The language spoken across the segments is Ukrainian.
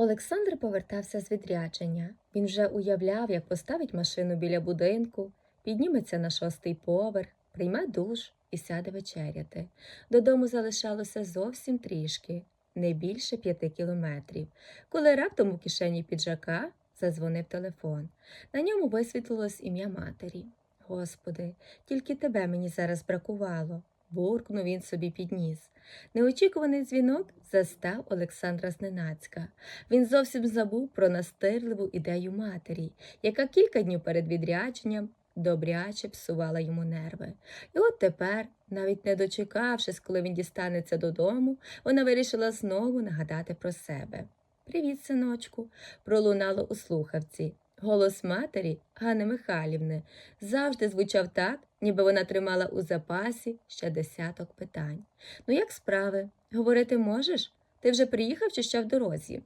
Олександр повертався з відрядження. Він вже уявляв, як поставить машину біля будинку, підніметься на шостий поверх, прийме душ і сяде вечеряти. Додому залишалося зовсім трішки, не більше п'яти кілометрів, коли раптом у кишені піджака задзвонив телефон. На ньому висвітлилось ім'я матері. Господи, тільки тебе мені зараз бракувало, буркнув він собі підніс. Неочікуваний дзвінок застав Олександра зненацька. Він зовсім забув про настирливу ідею матері, яка кілька днів перед відрядженням добряче псувала йому нерви. І от тепер, навіть не дочекавшись, коли він дістанеться додому, вона вирішила знову нагадати про себе. Привіт, синочку, пролунало у слухавці. Голос матері Ганни Михайлівни завжди звучав так, ніби вона тримала у запасі ще десяток питань. Ну, як справи? Говорити можеш? Ти вже приїхав чи ще в дорозі?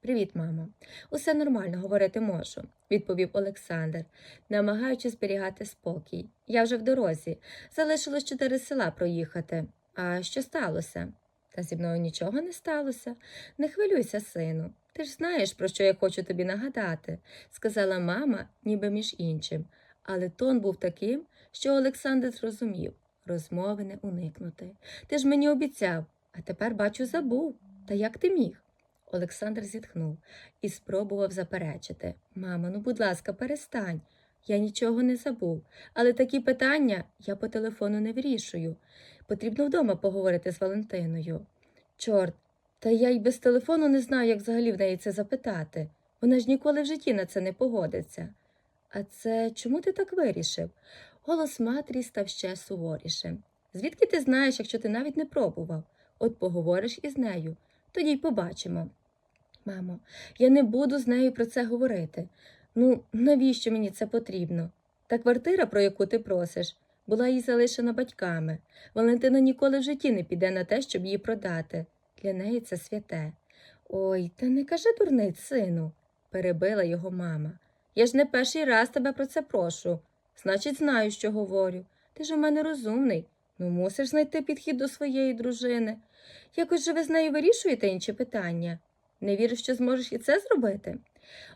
Привіт, мамо. Усе нормально, говорити можу, відповів Олександр, намагаючись зберігати спокій. Я вже в дорозі. Залишилось чотири села проїхати. А що сталося? Та зі мною нічого не сталося. Не хвилюйся, сину. Ти ж знаєш, про що я хочу тобі нагадати, сказала мама, ніби між іншим. Але тон був таким, що Олександр зрозумів розмови не уникнути. Ти ж мені обіцяв, а тепер, бачу, забув. Та як ти міг? Олександр зітхнув і спробував заперечити. Мамо, ну, будь ласка, перестань. Я нічого не забув, але такі питання я по телефону не вирішую. Потрібно вдома поговорити з Валентиною. Чорт, та я й без телефону не знаю, як взагалі в неї це запитати. Вона ж ніколи в житті на це не погодиться. А це чому ти так вирішив? Голос матері став ще суворішим. Звідки ти знаєш, якщо ти навіть не пробував? От поговориш із нею, тоді й побачимо. Мамо, я не буду з нею про це говорити. Ну, навіщо мені це потрібно? Та квартира, про яку ти просиш, була їй залишена батьками. Валентина ніколи в житті не піде на те, щоб її продати. Для неї це святе. Ой, та не кажи дурниць, сину, перебила його мама. Я ж не перший раз тебе про це прошу. Значить, знаю, що говорю. Ти ж у мене розумний. Ну, мусиш знайти підхід до своєї дружини. Якось же ви з нею вирішуєте інші питання. Не віриш, що зможеш і це зробити?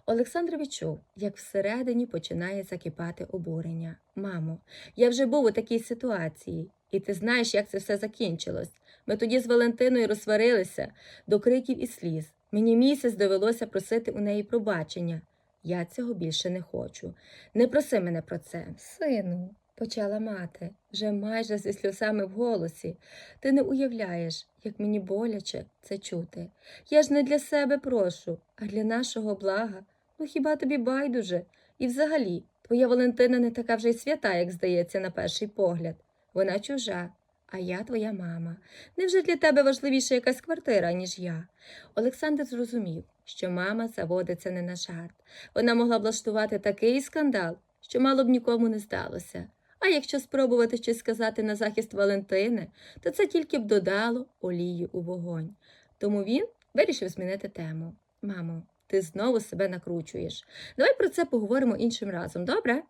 Олександр відчув, як всередині починає закипати обурення. Мамо, я вже був у такій ситуації, і ти знаєш, як це все закінчилось. Ми тоді з Валентиною розсварилися до криків і сліз. Мені місяць довелося просити у неї пробачення. Я цього більше не хочу. Не проси мене про це. Сину, почала мати, вже майже зі сльозами в голосі. Ти не уявляєш, як мені боляче це чути. Я ж не для себе прошу, а для нашого блага. Ну хіба тобі байдуже? І взагалі, твоя Валентина не така вже й свята, як здається, на перший погляд. Вона чужа, а я твоя мама. Невже для тебе важливіша якась квартира, ніж я? Олександр зрозумів, що мама заводиться не на жарт. Вона могла влаштувати такий скандал, що мало б нікому не здалося. А якщо спробувати щось сказати на захист Валентини, то це тільки б додало олію у вогонь. Тому він вирішив змінити тему. Мамо, ти знову себе накручуєш. Давай про це поговоримо іншим разом, добре?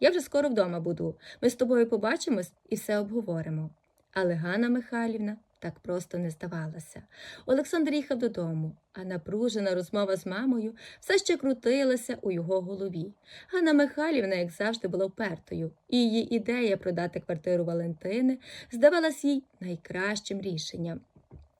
Я вже скоро вдома буду. Ми з тобою побачимось і все обговоримо. Але Ганна Михайлівна так просто не здавалася. Олександр їхав додому, а напружена розмова з мамою все ще крутилася у його голові. Ганна Михайлівна, як завжди, була впертою, і її ідея продати квартиру Валентини здавалась їй найкращим рішенням.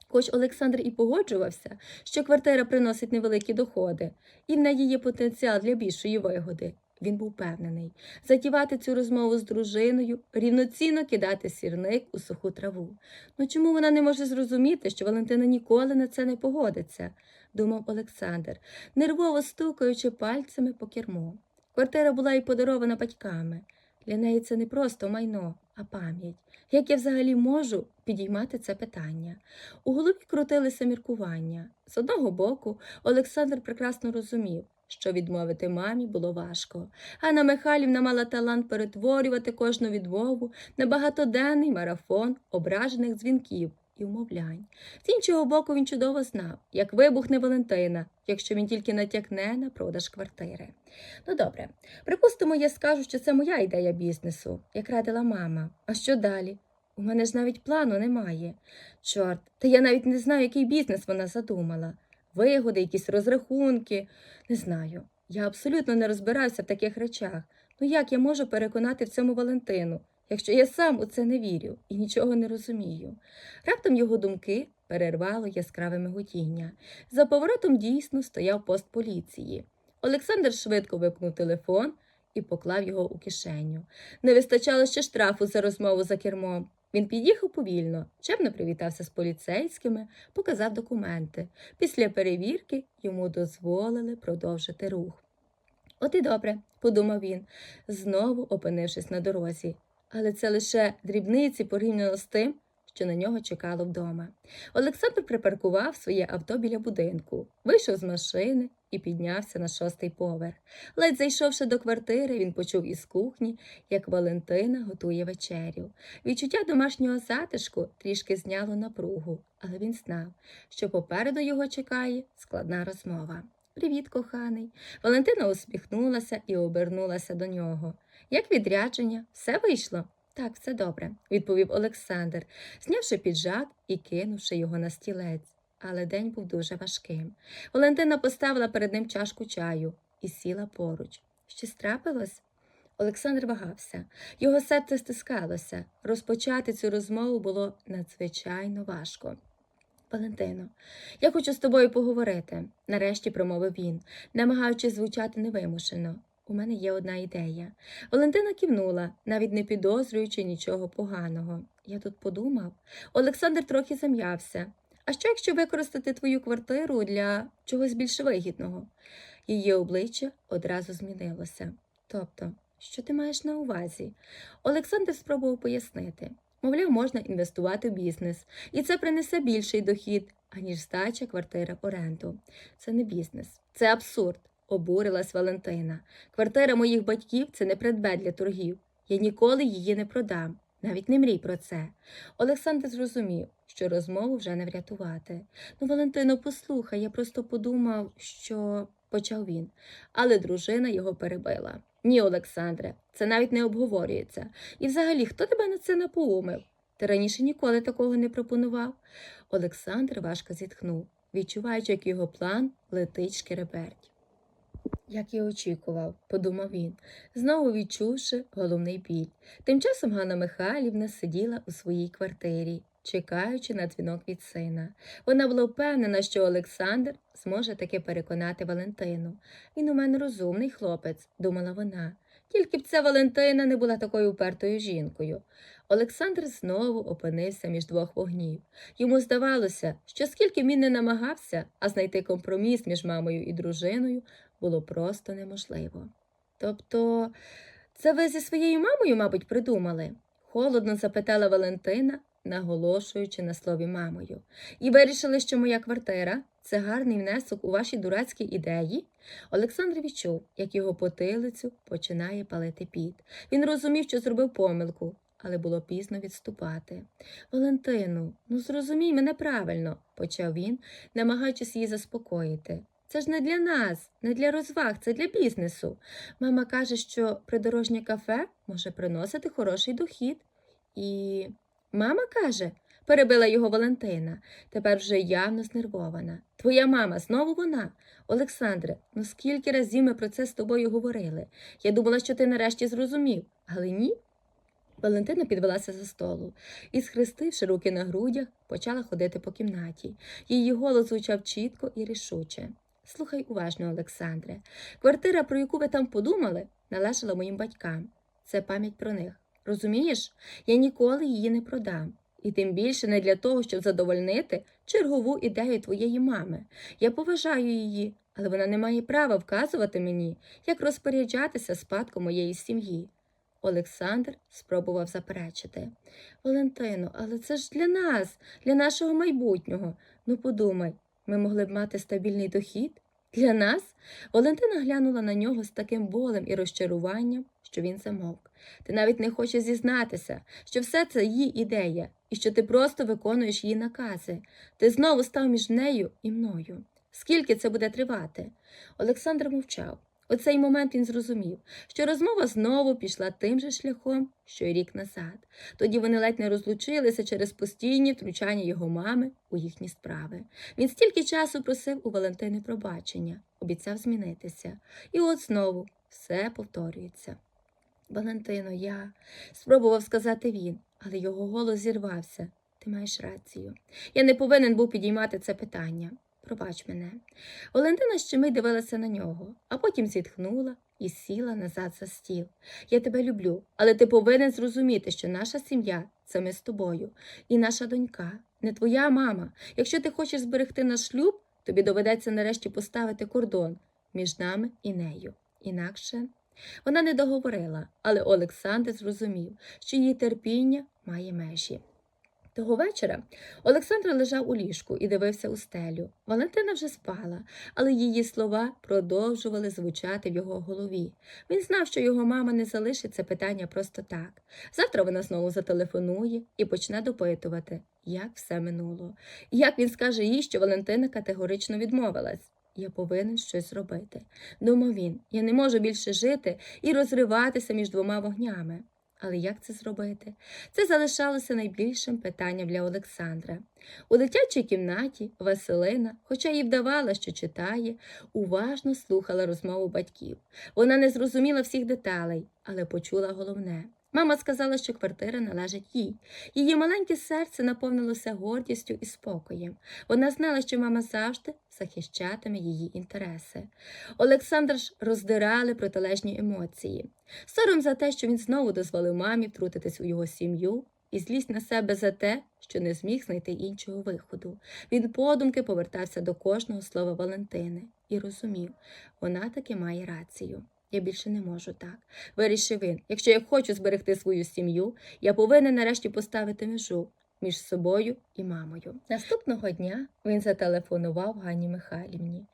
Хоч Олександр і погоджувався, що квартира приносить невеликі доходи, і в неї є потенціал для більшої вигоди. Він був впевнений, затівати цю розмову з дружиною, рівноцінно кидати сірник у суху траву. Ну чому вона не може зрозуміти, що Валентина ніколи на це не погодиться, думав Олександр, нервово стукаючи пальцями по керму. Квартира була й подарована батьками. Для неї це не просто майно, а пам'ять. Як я взагалі можу підіймати це питання? У голові крутилися міркування. З одного боку, Олександр прекрасно розумів, що відмовити мамі було важко. Ганна Михайлівна мала талант перетворювати кожну відмову на багатоденний марафон ображених дзвінків і вмовлянь. З іншого боку, він чудово знав, як вибухне Валентина, якщо він тільки натякне на продаж квартири. Ну добре, припустимо, я скажу, що це моя ідея бізнесу, як радила мама. А що далі? У мене ж навіть плану немає. Чорт, та я навіть не знаю, який бізнес вона задумала. Вигоди, якісь розрахунки. Не знаю. Я абсолютно не розбираюся в таких речах. Ну як я можу переконати в цьому Валентину, якщо я сам у це не вірю і нічого не розумію? Раптом його думки перервало яскраве миготіння. За поворотом дійсно стояв пост поліції. Олександр швидко випнув телефон і поклав його у кишеню. Не вистачало ще штрафу за розмову за кермом. Він під'їхав повільно, чемно привітався з поліцейськими, показав документи. Після перевірки йому дозволили продовжити рух. От і добре, подумав він, знову опинившись на дорозі. Але це лише дрібниці порівняно з тим, що на нього чекало вдома. Олександр припаркував своє авто біля будинку, вийшов з машини і піднявся на шостий поверх. Ледь зайшовши до квартири, він почув із кухні, як Валентина готує вечерю. Відчуття домашнього затишку трішки зняло напругу, але він знав, що попереду його чекає складна розмова. Привіт, коханий. Валентина усміхнулася і обернулася до нього. Як відрядження, все вийшло? Так, все добре, відповів Олександр, знявши піджак і кинувши його на стілець. Але день був дуже важким. Валентина поставила перед ним чашку чаю і сіла поруч. Щось трапилось? Олександр вагався. Його серце стискалося. Розпочати цю розмову було надзвичайно важко. Валентино, я хочу з тобою поговорити, нарешті промовив він, намагаючись звучати невимушено. У мене є одна ідея. Валентина кивнула, навіть не підозрюючи нічого поганого. Я тут подумав. Олександр трохи зам'явся. А що, якщо використати твою квартиру для чогось більш вигідного? Її обличчя одразу змінилося. Тобто, що ти маєш на увазі? Олександр спробував пояснити. Мовляв, можна інвестувати в бізнес, і це принесе більший дохід, аніж здача квартири оренду. Це не бізнес, це абсурд, обурилась Валентина. Квартира моїх батьків це не предмет для торгів. Я ніколи її не продам. Навіть не мрій про це. Олександр зрозумів, що розмову вже не врятувати. Ну, Валентино, послухай, я просто подумав, що почав він, але дружина його перебила. Ні, Олександре, це навіть не обговорюється. І взагалі, хто тебе на це напоумив? Ти раніше ніколи такого не пропонував. Олександр важко зітхнув, відчуваючи, як його план летить шкереберть. Як і очікував, подумав він, знову відчувши головний біль. Тим часом Ганна Михайлівна сиділа у своїй квартирі, чекаючи на дзвінок від сина. Вона була впевнена, що Олександр зможе таки переконати Валентину. Він у мене розумний хлопець, думала вона. Тільки б ця Валентина не була такою упертою жінкою. Олександр знову опинився між двох вогнів. Йому здавалося, що скільки він не намагався, а знайти компроміс між мамою і дружиною було просто неможливо. Тобто, це ви зі своєю мамою, мабуть, придумали? холодно запитала Валентина, наголошуючи на слові мамою. І вирішили, що моя квартира це гарний внесок у ваші дурацькі ідеї? Олександр відчув, як його потилицю починає палити піт. Він розумів, що зробив помилку, але було пізно відступати. Валентину, ну зрозумій мене правильно, почав він, намагаючись її заспокоїти. Це ж не для нас, не для розваг, це для бізнесу. Мама каже, що придорожнє кафе може приносити хороший дохід. І мама каже, перебила його Валентина, тепер вже явно знервована. Твоя мама, знову вона. Олександре, ну скільки разів ми про це з тобою говорили? Я думала, що ти нарешті зрозумів, але ні. Валентина підвелася за столу і, схрестивши руки на грудях, почала ходити по кімнаті. Її голос звучав чітко і рішуче. Слухай уважно, Олександре. Квартира, про яку ви там подумали, належала моїм батькам. Це пам'ять про них. Розумієш? Я ніколи її не продам. І тим більше не для того, щоб задовольнити чергову ідею твоєї мами. Я поважаю її, але вона не має права вказувати мені, як розпоряджатися спадком моєї сім'ї. Олександр спробував заперечити. Валентино, але це ж для нас, для нашого майбутнього. Ну подумай, ми могли б мати стабільний дохід? Для нас? Валентина глянула на нього з таким болем і розчаруванням, що він замовк. Ти навіть не хочеш зізнатися, що все це її ідея, і що ти просто виконуєш її накази. Ти знову став між нею і мною. Скільки це буде тривати? Олександр мовчав. У цей момент він зрозумів, що розмова знову пішла тим же шляхом, що й рік назад. Тоді вони ледь не розлучилися через постійні втручання його мами у їхні справи. Він стільки часу просив у Валентини пробачення, обіцяв змінитися. І от знову все повторюється. Валентино, я спробував сказати він, але його голос зірвався. Ти маєш рацію. Я не повинен був підіймати це питання. Пробач мене. Валентина ще мить дивилася на нього, а потім зітхнула і сіла назад за стіл. Я тебе люблю, але ти повинен зрозуміти, що наша сім'я це ми з тобою, і наша донька, не твоя мама. Якщо ти хочеш зберегти наш шлюб, тобі доведеться нарешті поставити кордон між нами і нею. Інакше вона не договорила, але Олександр зрозумів, що її терпіння має межі. Того вечора Олександр лежав у ліжку і дивився у стелю. Валентина вже спала, але її слова продовжували звучати в його голові. Він знав, що його мама не залишить це питання просто так. Завтра вона знову зателефонує і почне допитувати, як все минуло. Як він скаже їй, що Валентина категорично відмовилась. Я повинен щось робити. Думав він, я не можу більше жити і розриватися між двома вогнями. Але як це зробити? Це залишалося найбільшим питанням для Олександра. У дитячій кімнаті Василина, хоча їй вдавала, що читає, уважно слухала розмову батьків. Вона не зрозуміла всіх деталей, але почула головне. Мама сказала, що квартира належить їй. Її маленьке серце наповнилося гордістю і спокоєм. Вона знала, що мама завжди захищатиме її інтереси. Олександр ж роздирали протилежні емоції. Сором за те, що він знову дозволив мамі втрутитись у його сім'ю, і злість на себе за те, що не зміг знайти іншого виходу. Він подумки повертався до кожного слова Валентини і розумів, вона таки має рацію. Я більше не можу так. Вирішив він. Якщо я хочу зберегти свою сім'ю, я повинен нарешті поставити межу між собою і мамою. Наступного дня він зателефонував Ганні Михайлівні.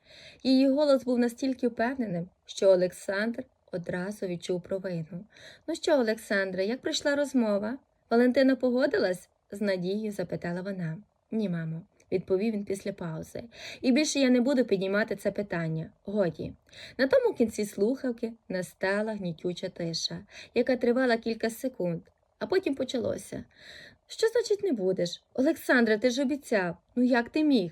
Її голос був настільки впевненим, що Олександр одразу відчув провину. Ну що, Олександре, як пройшла розмова? Валентина погодилась? з надією запитала вона. Ні, мамо, відповів він після паузи. І більше я не буду піднімати це питання. Годі. На тому кінці слухавки настала гнітюча тиша, яка тривала кілька секунд, а потім почалося. Що значить не будеш? Олександра, ти ж обіцяв. Ну як ти міг?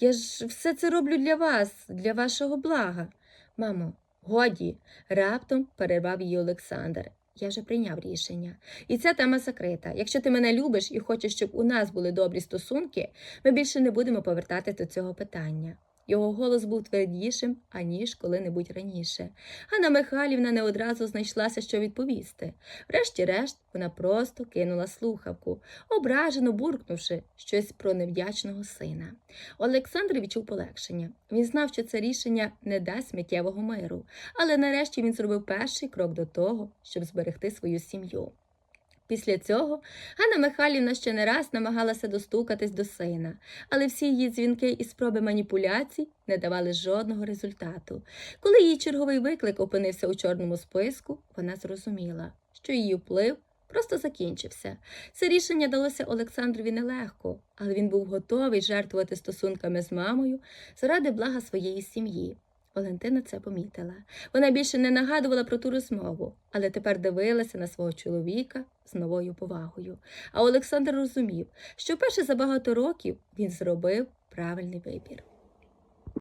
Я ж все це роблю для вас, для вашого блага. Мамо, годі, раптом перервав її Олександр. Я вже прийняв рішення. І ця тема закрита. Якщо ти мене любиш і хочеш, щоб у нас були добрі стосунки, ми більше не будемо повертати до цього питання. Його голос був твердішим, аніж коли-небудь раніше. Ганна Михайлівна не одразу знайшлася, що відповісти. Врешті-решт, вона просто кинула слухавку, ображено буркнувши щось про невдячного сина. Олександр відчув полегшення. Він знав, що це рішення не дасть миттєвого миру, але нарешті він зробив перший крок до того, щоб зберегти свою сім'ю. Після цього Ганна Михайлівна ще не раз намагалася достукатись до сина, але всі її дзвінки і спроби маніпуляцій не давали жодного результату. Коли її черговий виклик опинився у чорному списку, вона зрозуміла, що її вплив просто закінчився. Це рішення далося Олександрові нелегко, але він був готовий жертвувати стосунками з мамою заради блага своєї сім'ї. Валентина це помітила. Вона більше не нагадувала про ту розмову, але тепер дивилася на свого чоловіка з новою повагою. А Олександр розумів, що вперше за багато років він зробив правильний вибір.